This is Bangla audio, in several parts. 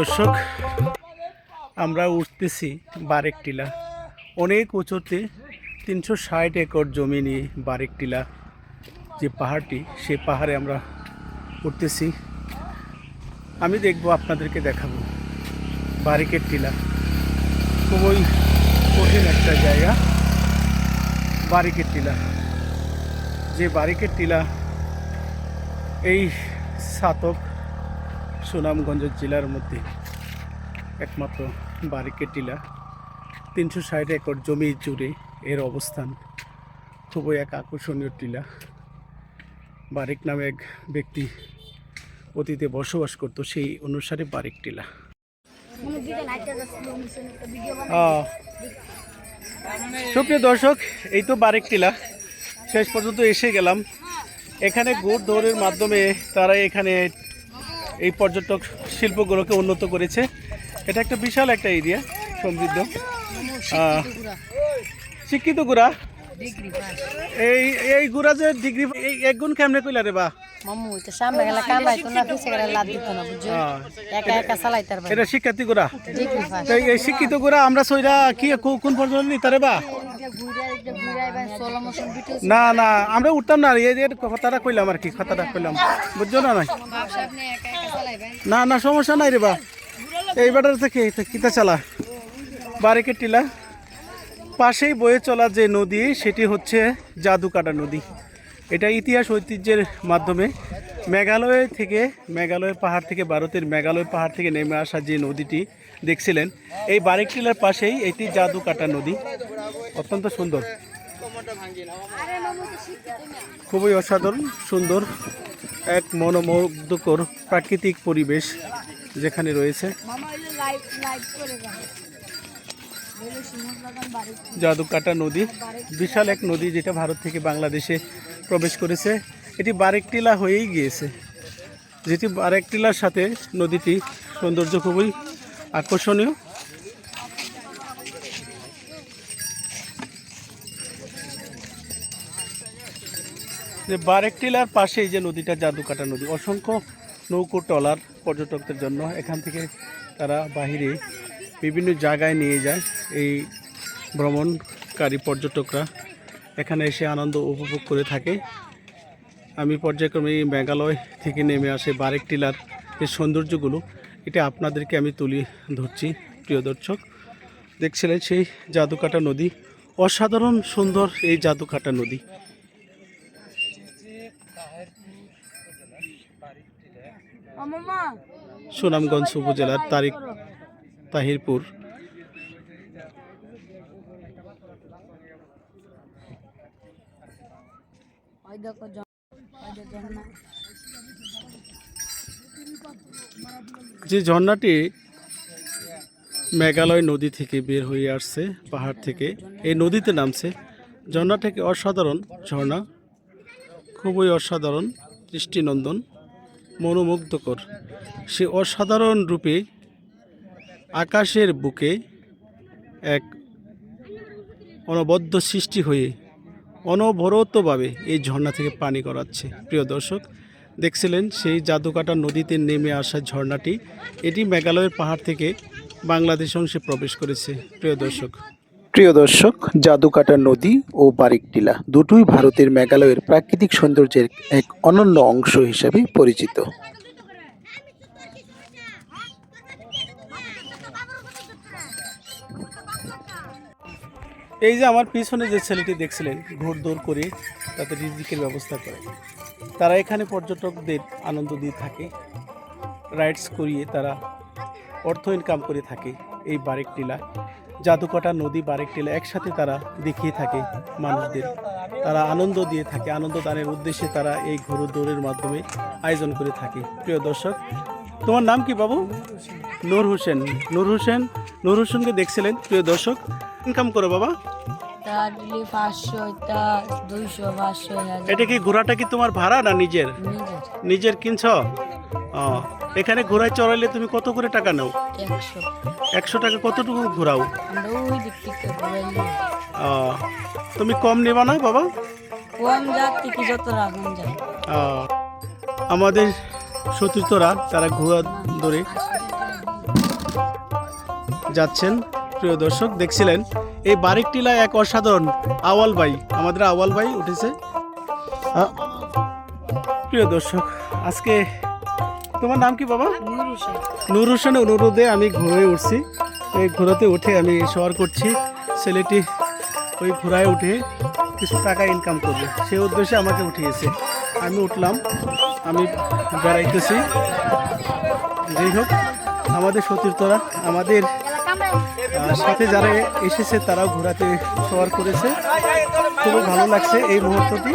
দর্শক, আমরা উঠতেছি বারেক টিলা অনেক উঁচুতে তিনশো ষাট একর জমি নিয়ে বারেক টিলা যে পাহাড়টি সেই পাহাড়ে আমরা উঠতেছি। আমি দেখব, আপনাদেরকে দেখাবো। বারিকের টিলা খুবই কঠিন একটা জায়গা। বারিকের টিলা যে বারিকের টিলা এই সাতক সুনামগঞ্জ জেলার মধ্যে একমাত্র বারিকের টিলা তিনশো ষাট একর জমি জুড়ে এর অবস্থান খুবই এক আকর্ষণীয় টিলা। বারিক নামে এক ব্যক্তি অতীতে বসবাস করতো, সেই অনুসারে বারিক টিলা। সুপ্রিয় দর্শক, এই তো বারেক টিলা। শেষ পর্যন্ত এসে গেলাম। এখানে গুড় দৌড়ের মাধ্যমে তারা এখানে এই পর্যটক শিল্পগুলোকে উন্নত করেছে। এটা একটা বিশাল একটা এরিয়া সমৃদ্ধ। শিক্ষিত গুড়া। এই এই গুড়া যে ডিগ্রি এই এক গুণ কেমনে কইলা রে বা? এটা শিক্ষার্থী গুড়া। এই শিক্ষিত গুড়া আমরা সইরা কি কোন পর্যন্ত নিতে রে বা? না না আমরা উঠতাম না এই কথাটা কইলাম আর কি কথাটা কইলাম। বুঝছ না নাই? না না, সমস্যা নাই রে বা। এই বেটার থেকে কিতা চালা? বারিকের টিলা। পাশেই বয়ে চলা যে নদী, সেটি হচ্ছে জাদুকাটা নদী। এটা ইতিহাস ঐতিহ্যের মাধ্যমে মেঘালয় থেকে মেঘালয় পাহাড় থেকে ভারতের মেঘালয় পাহাড় থেকে নেমে আসা যে নদীটি দেখছিলেন, এই বারিক টিলার পাশেই এটি জাদুকাটা নদী। অত্যন্ত সুন্দর। খুবই অসাধারণ, সুন্দর। এক মনোমুগ্ধকর প্রাকৃতিক পরিবেশ যেখানে রয়েছে। জাদুকাটা নদী, বিশাল এক নদী যেটা ভারত থেকে বাংলাদেশে প্রবেশ করেছে। এটি বারেকটিলা হয়েই গিয়েছে, যেটি বারেকটিলার সাথে নদীটি সৌন্দর্য খুবই আকর্ষণীয়। যে বারেকটিলার পাশেই যে নদীটা, জাদুকাটা নদী। অসংখ্য নৌকো, ট্রলার পর্যটকদের জন্য এখান থেকে তারা বাহিরে বিভিন্ন জায়গায় নিয়ে যায়। এই ভ্রমণকারী পর্যটকরা এখানে এসে আনন্দ উপভোগ করে থাকে। আমি পর্যায়ক্রমে মেঘালয় থেকে নেমে আসে বারেক টিলার এই সৌন্দর্যগুলো, এটা আপনাদেরকে আমি তুলি ধরছি, প্রিয় দর্শক। দেখছিলেন সেই জাদুকাটা নদী। অসাধারণ সুন্দর এই জাদুকাটা নদী। সুনামগঞ্জ উপজেলার তারিক তাহিরপুর। যে ঝর্ণাটি মেঘালয় নদী থেকে বের হয়ে আসছে পাহাড় থেকে এই নদীতে নামছে। ঝর্ণাটাকে অসাধারণ ঝর্ণা। খুবই অসাধারণ দৃষ্টিনন্দন। মনোমুগ্ধকর। সে অসাধারণ রূপে আকাশের বুকে এক অনবদ্য সৃষ্টি হয়ে অনবরতভাবে এই ঝর্ণা থেকে পানি করাচ্ছে প্রিয় দর্শক, দেখছিলেন সেই জাদুকাটা নদীতে নেমে আসা ঝর্ণাটি। এটি মেঘালয়ের পাহাড় থেকে বাংলাদেশ অংশে প্রবেশ করেছে। প্রিয় দর্শক প্রিয় দর্শক, জাদুকাটা নদী ও বারিক টিলা দুটোই ভারতের মেঘালয়ের প্রাকৃতিক সৌন্দর্যের এক অনন্য অংশ হিসেবে পরিচিত। এই যে আমার পিছনে যে ছেলেটি দেখছিলেন ঘোড়দৌড় করে তাদের রিজিকের ব্যবস্থা করে। তারা এখানে পর্যটকদের আনন্দ দিয়ে থাকে রাইডস করিয়ে তারা অর্থ ইনকাম করে থাকে এই বারেক টিলা জাদুকাটা নদী বারেক টিলা একসাথে তারা দেখিয়ে থাকে মানুষদের। তারা আনন্দ দিয়ে থাকে আনন্দ দানের উদ্দেশ্যে তারা এই ঘোড়দৌড়ের মাধ্যমে আয়োজন করে থাকে। প্রিয় দর্শক তোমার নাম কি বাবু? নূর হোসেন। নূর হোসেন নূর হোসেনকে দেখছিলেন। প্রিয় দর্শক ইনকাম করো বাবা। এটা কি ঘোড়াটা কি তোমার ভাড়া না নিজের। নিজের কিনছ? এখানে ঘোড়ায় চড়াইলে তুমি কত করে টাকা নাও? একশো। টাকা কতটুকু ঘোরাও? তুমি কম নেবা না বাবা? আমাদের সতীর্থরা তারা ঘোড়া ধরে যাচ্ছেন। প্রিয় দর্শক দেখছিলেন? এই বারিক টিলা এক অসাধারণ আওয়াল ভাই আমাদের আওয়াল ভাই উঠেছে। প্রিয় দর্শক আজকে তোমার নাম কি বাবা? নূর হোসেন। অনুরোধে আমি ঘোড়ায় উঠছি। এই ঘোড়াতে উঠে আমি সওয়ার করছি ছেলেটি ওই ঘোড়ায় উঠে কিছু টাকা ইনকাম করবে। সেই উদ্দেশ্যে আমাকে উঠিয়েছে। আমি উঠলাম আমি বেড়াইতেছি। যাই হোক আমাদের সতীর্থরা আমাদের সাথে যারা এসেছে তারাও ঘোরাতে সওয়ার করেছে। খুবই ভালো লাগছে এই মুহূর্তটি।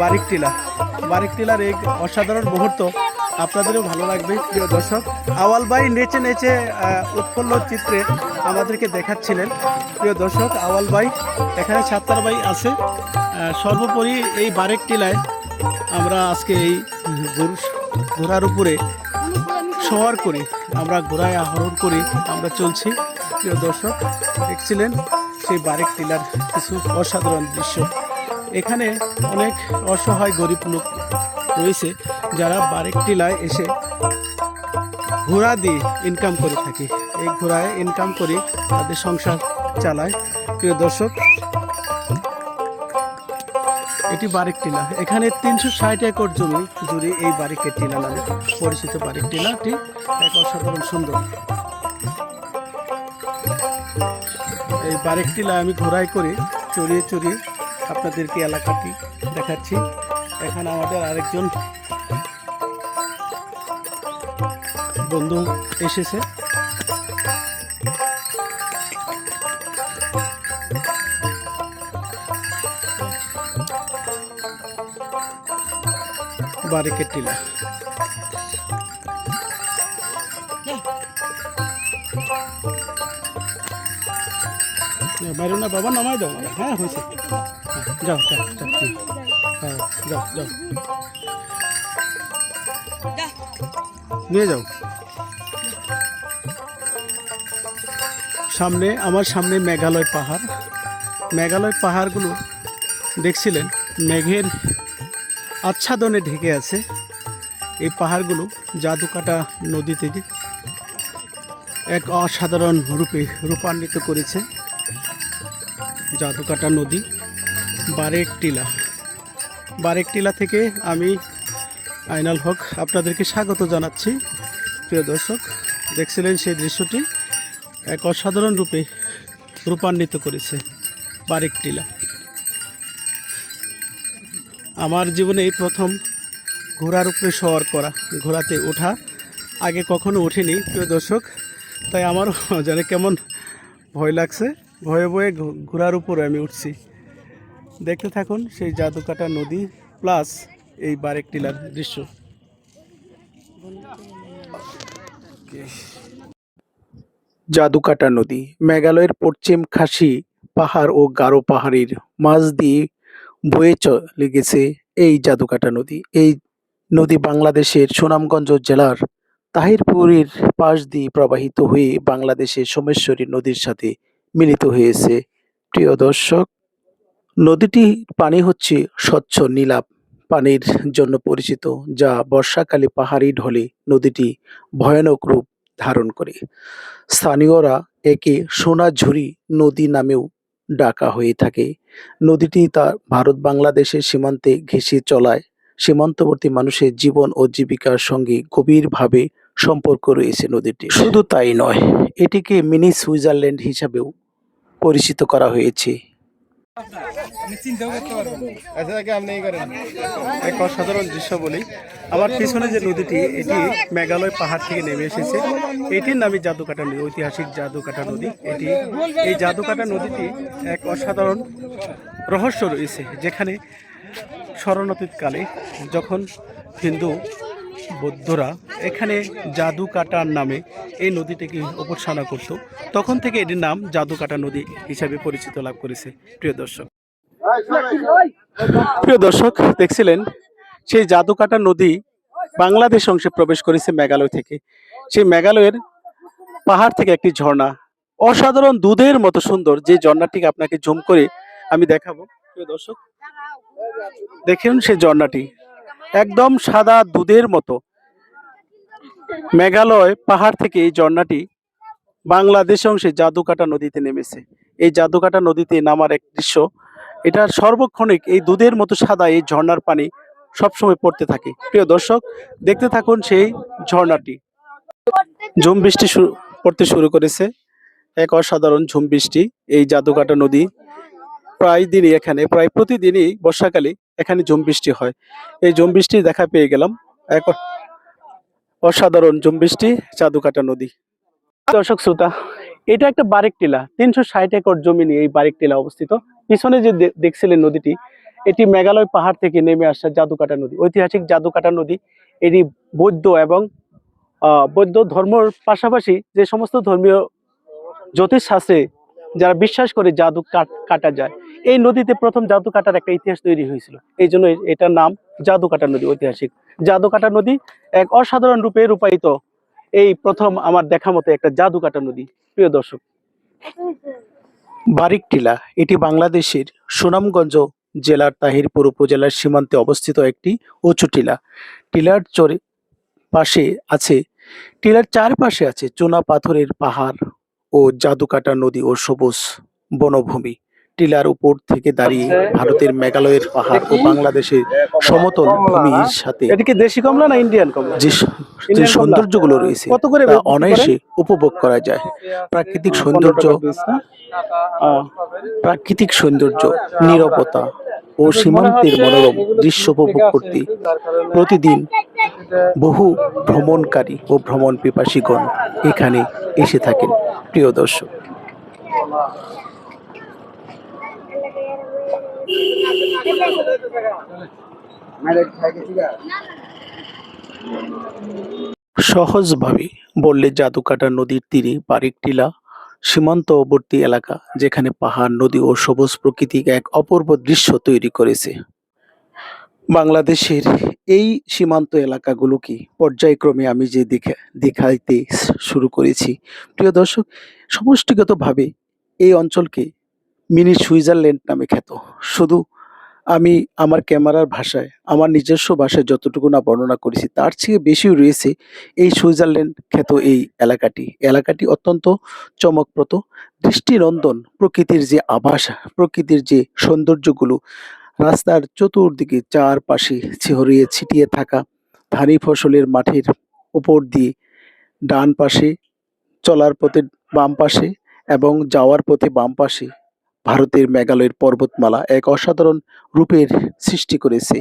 বারিক টিলা বারিক টিলার এই অসাধারণ মুহূর্ত। আপনাদেরও ভালো লাগবে, প্রিয় দর্শক। আওয়াল ভাই নেচে নেচে উৎফুল্ল চিত্রে আমাদেরকে দেখাচ্ছিলেন। প্রিয় দর্শক, আওয়াল ভাই, এখানে ছাত্তার ভাই আছে। সর্বোপরি এই বারেক টিলায় আমরা আজকে এই গরু, ঘোড়ার উপরে সওয়ার করি। আমরা ঘোড়ায় আহরণ করি, আমরা চলছি। প্রিয় দর্শক, দেখছিলেন সেই বারেক টিলার কিছু অসাধারণ দৃশ্য। এখানে অনেক অসহায় গরিব লোক রয়েছে, যারা বারেক টিলায় এসে ঘোড়া দিয়ে ইনকাম করে থাকে। এই ঘোড়ায় ইনকাম করে তাদের সংসার চালায়। প্রিয় দর্শক, এটি বারেক টিলা। এখানে তিনশো ষাট একর জমি জুড়ে এই বারিকের টিলা নামে পরিচিত বারেক টিলাটি এক অসাধারণ সুন্দর। এই বারেক টিলা আমি ঘোড়ায় করে চড়িয়ে চড়িয়ে আপনাদেরকে এলাকাটি দেখাচ্ছি। এখানে আমাদের আরেকজন বন্ধু এসেছে। বারিকের টিলা। বাইরে না বাবা নামাই দাও। হ্যাঁ হয়েছে। হ্যাঁ, যাও যাও যাও। হ্যাঁ যাও যাও। নিয়ে যাও। সামনে আমার সামনে মেঘালয় পাহাড়। মেঘালয় পাহাড়গুলো দেখছিলেন মেঘের আচ্ছাদনে ঢেকে আছে। এই পাহাড়গুলো জাদুকাটা নদী থেকে এক অসাধারণ রূপে রূপান্বিত করেছে। জাদুকাটা নদী বারেক টিলা। বারেক টিলা থেকে আমি আইনাল হক আপনাদেরকে স্বাগত জানাচ্ছি। প্রিয় দর্শক, দেখছিলেন সেই দৃশ্যটি এক অসাধারণ রূপে রূপান্বিত করেছে বারেক টিলা। আমার জীবনে এই প্রথম ঘোড়ার উপরে সওয়ার করা, ঘোড়াতে ওঠা আগে কখনো ওঠেনি প্রিয় দর্শক, তাই আমারও জানে কেমন ভয় লাগছে। ভয়ে ভয়ে ঘোড়ার উপরে আমি উঠছি। দেখতে থাকুন সেই জাদুকাটা নদী প্লাস এই বারেক টিলার দৃশ্য। জাদুকাটা নদী, মেঘালয়ের পশ্চিম খাসি পাহাড় ও গারো পাহাড়ের মাঝ দিয়ে বয়ে চলে গেছে এই জাদুকাটা নদী। এই নদী বাংলাদেশের সুনামগঞ্জ জেলার তাহিরপুরের পাশ দিয়ে প্রবাহিত হয়ে বাংলাদেশের সোমেশ্বরী নদীর সাথে মিলিত হয়েছে। প্রিয় দর্শক নদীটির পানি হচ্ছে স্বচ্ছ নীলাপ পানির জন্য পরিচিত, যা বর্ষাকালে পাহাড়ি ঢলে নদীটি ভয়ানক রূপ ধারণ করে। স্থানীয়রা একে সোনাঝুরি নদী নামেও ডাকা হয়ে থাকে। নদীটি তার ভারত বাংলাদেশের সীমান্তে ঘেঁষে চলায়। সীমান্তবর্তী মানুষের জীবন ও জীবিকার সঙ্গে গভীরভাবে সম্পর্ক রয়েছে নদীটি শুধু তাই নয়, এটিকে মিনি সুইজারল্যান্ড হিসাবেও পরিচিত করা হয়েছে। এক অসাধারণ দৃশ্য বলি। আমার পিছনে যে নদীটি, এটি মেঘালয় পাহাড় থেকে নেমে এসেছে। এটির নামে জাদুকাটা নদী, ঐতিহাসিক জাদুকাটা নদী। এটি, এই জাদুকাটা নদীটি এক অসাধারণ রহস্য রয়েছে, যেখানে স্মরণতীতকালে যখন হিন্দু বৌদ্ধরা এখানে জাদু কাটার নামে এই নদীটিকে উপাসনা করত। তখন থেকে এটির নাম জাদু কাটা নদী হিসাবে পরিচিত লাভ করেছে। প্রিয় দর্শক প্রিয় দর্শক, দেখছিলেন, সেই জাদুকাটা নদী বাংলাদেশ অংশে প্রবেশ করেছে মেঘালয় থেকে। সেই মেঘালয়ের পাহাড় থেকে একটি ঝর্ণা, অসাধারণ দুধের মতো সুন্দর, যে ঝর্ণাটিকে আপনাকে জুম করে আমি দেখাবো। প্রিয় দর্শক, দেখুন সেই ঝর্ণাটি। একদম সাদা দুধের মতো। মেঘালয় পাহাড় থেকে এই ঝর্ণাটি বাংলাদেশ অংশে জাদুকাটা নদীতে নেমেছে। এই জাদুকাটা নদীতে নামার এক দৃশ্য এটা সর্বক্ষণিক এই দুধের মতো সাদা এই ঝর্ণার পানি সবসময় পড়তে থাকে। প্রিয় দর্শক, দেখতে থাকুন সেই ঝর্ণাটি। ঝুম বৃষ্টি শুরু পড়তে শুরু করেছে। এক অসাধারণ ঝুম বৃষ্টি এই জাদুকাটা নদী প্রায় দিনই এখানে, প্রায় প্রতিদিনই বর্ষাকালে এখানে ঝুম বৃষ্টি হয়। এই ঝুম বৃষ্টি দেখা পেয়ে গেলাম। এক অসাধারণ ঝুম বৃষ্টি, জাদুকাটা নদী। দর্শক শ্রোতা, এটা একটা বারেক টিলা, তিনশো ষাট একর জমি নিয়ে এই বারেক টিলা অবস্থিত। পিছনে যে দেখছিলেন নদীটি, এটি মেঘালয় পাহাড় থেকে নেমে আসা জাদুকাটা নদী। ঐতিহাসিক জাদুকাটা নদী, এটি বৌদ্ধ এবং বৌদ্ধ ধর্মর পাশাপাশি যে সমস্ত ধর্মীয় জ্যোতিষ জ্যোতিষশাস্ত্রে যারা বিশ্বাস করে জাদু কাট যায়। এই নদীতে প্রথম জাদু কাটার একটা ইতিহাস তৈরি হয়েছিল। এই জন্য এটার নাম জাদু কাটা নদী ঐতিহাসিক। জাদু কাটা নদী এক অসাধারণ রূপে রূপায়িত। এই প্রথম আমার দেখা মতো একটা জাদু কাটা নদী। প্রিয় দর্শক বারিক টিলা এটি বাংলাদেশের সুনামগঞ্জ জেলার তাহিরপুর উপজেলার সীমান্তে অবস্থিত একটি উঁচু টিলা। টিলার চরে পাশে আছে টিলার চারপাশে আছে চুনা পাথরের পাহাড়। ও জাদুকাটা নদী ও সবুজ বনভূমি। টিলার উপর থেকে দাঁড়িয়ে ভারতের মেঘালয়ের পাহাড় ও বাংলাদেশের সমতল ভূমির সাথে এটা কি দেশি কমলা না ইন্ডিয়ান কমলা? যে যে। সৌন্দর্যগুলো রয়েছে কত করে? অনায়াসে উপভোগ করা যায়। প্রাকৃতিক সৌন্দর্য প্রাকৃতিক সৌন্দর্য নিরবতা ও সীমান্তের মনোরম দৃশ্য উপভোগ করতে প্রতিদিন বহু ভ্রমণকারী ও ভ্রমণ পিপাসীগণ এখানে এসে থাকেন। প্রিয় দর্শক সহজভাবে বললে জাদুকাটা নদীর তীরে বারিক টিলা সীমান্তবর্তী এলাকা, যেখানে পাহাড়, নদী ও সবুজ প্রকৃতি এক অপূর্ব দৃশ্য তৈরি করেছে। বাংলাদেশের এই সীমান্ত এলাকাগুলোকে পর্যায়ক্রমে আমি যে দেখে, দেখাইতে শুরু করেছি, প্রিয় দর্শক, সমষ্টিগতভাবে এই অঞ্চলকে মিনি সুইজারল্যান্ড নামে খ্যাত। শুধু আমি আমার ক্যামেরার ভাষায়, আমার নিজস্ব ভাষায় যতটুকু না বর্ণনা করেছি, তার চেয়ে বেশি রয়েছে এই সুইজারল্যান্ড খ্যাত এই এলাকাটি। এলাকাটি অত্যন্ত চমকপ্রদ, দৃষ্টিনন্দন প্রকৃতির যে আভাস, প্রকৃতির যে সৌন্দর্যগুলো, রাস্তার চতুর্দিকে চারপাশে ছড়িয়ে ছিটিয়ে থাকা ধানি ফসলের মাঠের উপর দিয়ে ডান পাশে চলার পথে বাম পাশে এবং যাওয়ার পথে বাম পাশে ভারতের মেঘালয়ের পর্বতমালা এক অসাধারণ রূপের সৃষ্টি করেছে।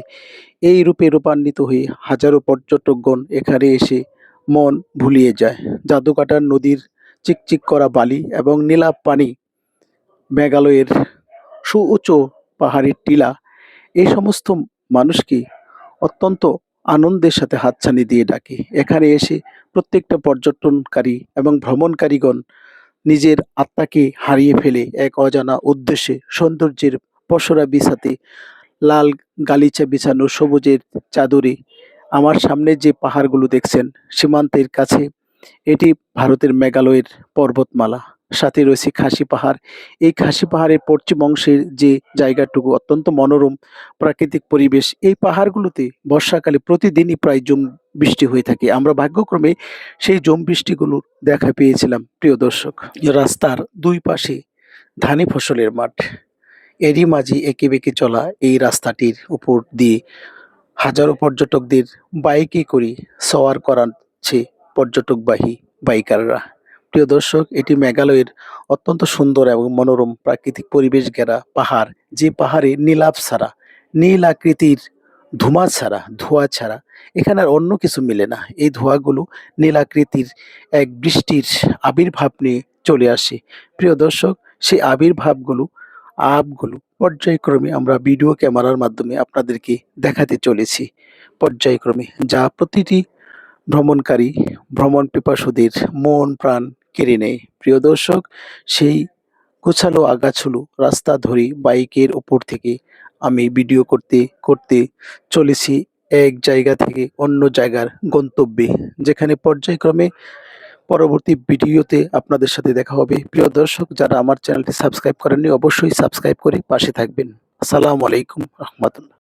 এই রূপে রূপান্বিত হয়ে হাজারো পর্যটকগণ এখানে এসে মন ভুলিয়ে যায়। জাদুকাটার নদীর চিকচিক করা বালি এবং নীলাভ পানি, মেঘালয়ের সুউচ্চ পাহাড়ের টিলা, এই সমস্ত মানুষকে অত্যন্ত আনন্দের সাথে হাতছানি দিয়ে ডাকে। এখানে এসে প্রত্যেকটা পর্যটনকারী এবং ভ্রমণকারীগণ নিজের আত্মাকে হারিয়ে ফেলে এক অজানা উদ্দেশ্যে সৌন্দর্যের পসরা বিছাতে লাল গালিচা বিছানো সবুজের চাদরে আমার সামনে যে পাহাড়গুলো দেখছেন, সীমান্তের কাছে এটি ভারতের মেঘালয়ের পর্বতমালা। সাথে রয়েছে খাসি পাহাড়। এই খাসি পাহাড়ের পশ্চিম অংশের যে জায়গাটুকু অত্যন্ত মনোরম প্রাকৃতিক পরিবেশ, এই পাহাড়গুলোতে বর্ষাকালে প্রতিদিনই প্রায় জম বৃষ্টি হয়ে থাকে। আমরা ভাগ্যক্রমে সেই জম বৃষ্টিগুলোর দেখা পেয়েছিলাম, প্রিয় দর্শক। রাস্তার দুই পাশে ধানি ফসলের মাঠ। এরই মাঝে এঁকে বেঁকে চলা এই রাস্তাটির উপর দিয়ে হাজারো পর্যটকদের বাইকে করে সওয়ার করাচ্ছে পর্যটকবাহী বাইকাররা। প্রিয় দর্শক, এটি মেঘালয়ের অত্যন্ত সুন্দর এবং মনোরম প্রাকৃতিক পরিবেশ ঘেরা পাহাড়, যে পাহাড়ে নীলাভ ছাড়া, নীল আকৃতির ধুমা ছাড়া, ধোঁয়া ছাড়া এখানে আর অন্য কিছু মিলে না। এই ধোঁয়াগুলো নীল আকৃতির এক বৃষ্টির আবির্ভাব নিয়ে চলে আসে। প্রিয় দর্শক, সেই আবির্ভাবগুলো আপগুলো পর্যায়ক্রমে আমরা ভিডিও ক্যামেরার মাধ্যমে আপনাদেরকে দেখাতে চলেছি। পর্যায়ক্রমে যা প্রতিটি ভ্রমণকারী, ভ্রমণ পিপাসুদের মন, প্রাণ কেড়ে নেয়। প্রিয় দর্শক, সেই গোছালো আগাছালো রাস্তা ধরে বাইকের ওপর থেকে আমি ভিডিও করতে করতে চলেছি এক জায়গা থেকে অন্য জায়গার গন্তব্যে, যেখানে পর্যায়ক্রমে পরবর্তী ভিডিওতে আপনাদের সাথে দেখা হবে। প্রিয় দর্শক, যারা আমার চ্যানেলটি সাবস্ক্রাইব করেননি, অবশ্যই সাবস্ক্রাইব করে পাশে থাকবেন। আসসালামু আলাইকুম রহমতুল্লাহ।